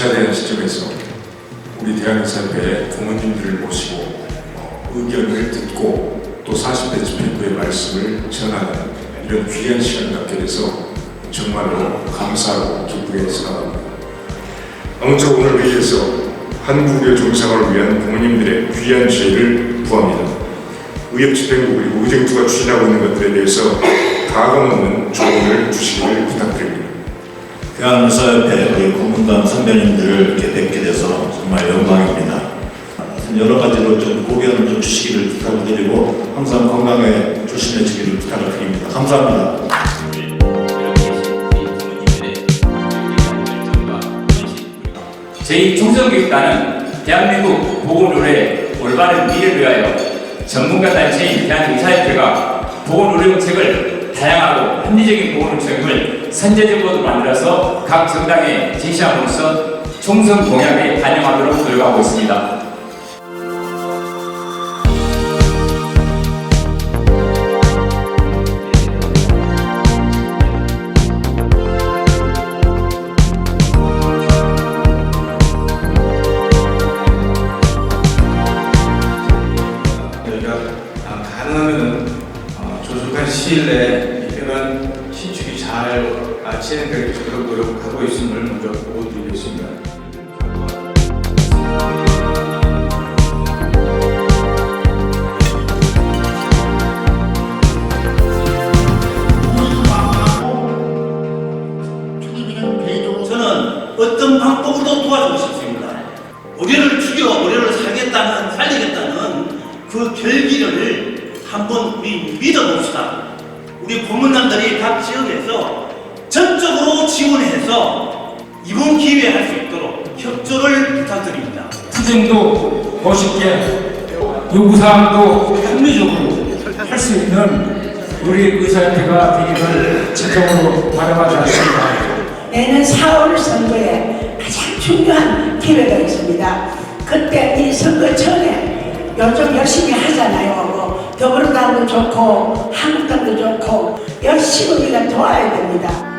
주최하는 시점에서 우리 대한의사협회 부모님들을 모시고 어, 의견을 듣고 또 40대 집행부의 말씀을 전하는 이런 귀한 시간을 갖게 돼서 정말로 감사하고 기쁘게 생각합니다. 아무쪼록 오늘 위해서 한국의 정상을 위한 부모님들의 귀한 지혜를 구합니다. 의협집행부 그리고 의정부가 추진하고 있는 것들에 대해서 가감 없는 조언을 주시기를 부탁드립니다. 대한의사협회 우리 고문단 선배님들을 이렇게 뵙게 돼서 정말 영광입니다. 여러 가지로 좀 고견을 좀 주시기를 부탁을 드리고 항상 건강에 조심해주기를 부탁을 드립니다. 감사합니다. 제2총선교육단은 대한민국 보건의료의 올바른 미래를 위하여 전문가 단체인 대한의사협회가 보건의료정책을 다양하고 합리적인 보건의료정책을 선제적으로 만들어서 각 정당에 제시함으로써 총선 공약에 반영하도록 노력하고 있습니다. 아, 가능하면은 어, 조속한 시일 내에 이 병원 신축이 잘수 있도록 노력하고 있음을 먼저 보고드리겠습니다. 저는 어떤 방법으로도 도와주고 싶습니다. 우리를 죽여 우리를 살겠다는 살리겠다는 그 결기를 한번 우리 믿어봅시다. 우리 고문단들이 각 지역에서 전적으로 지원해서 이번 기회에 할 수 있도록 협조를 부탁드립니다. 투쟁도 멋있게 요구사항도 합리적으로 할 수 있는 우리 의사협회가 되기를 진정으로 바라마지 않습니다. 내년 4월 선거에 가장 중요한 기회가 있습니다. 그때 이 선거 전에 요즘 열심히 좋고 한국당도 좋고 열심히 우리가 도와야 됩니다.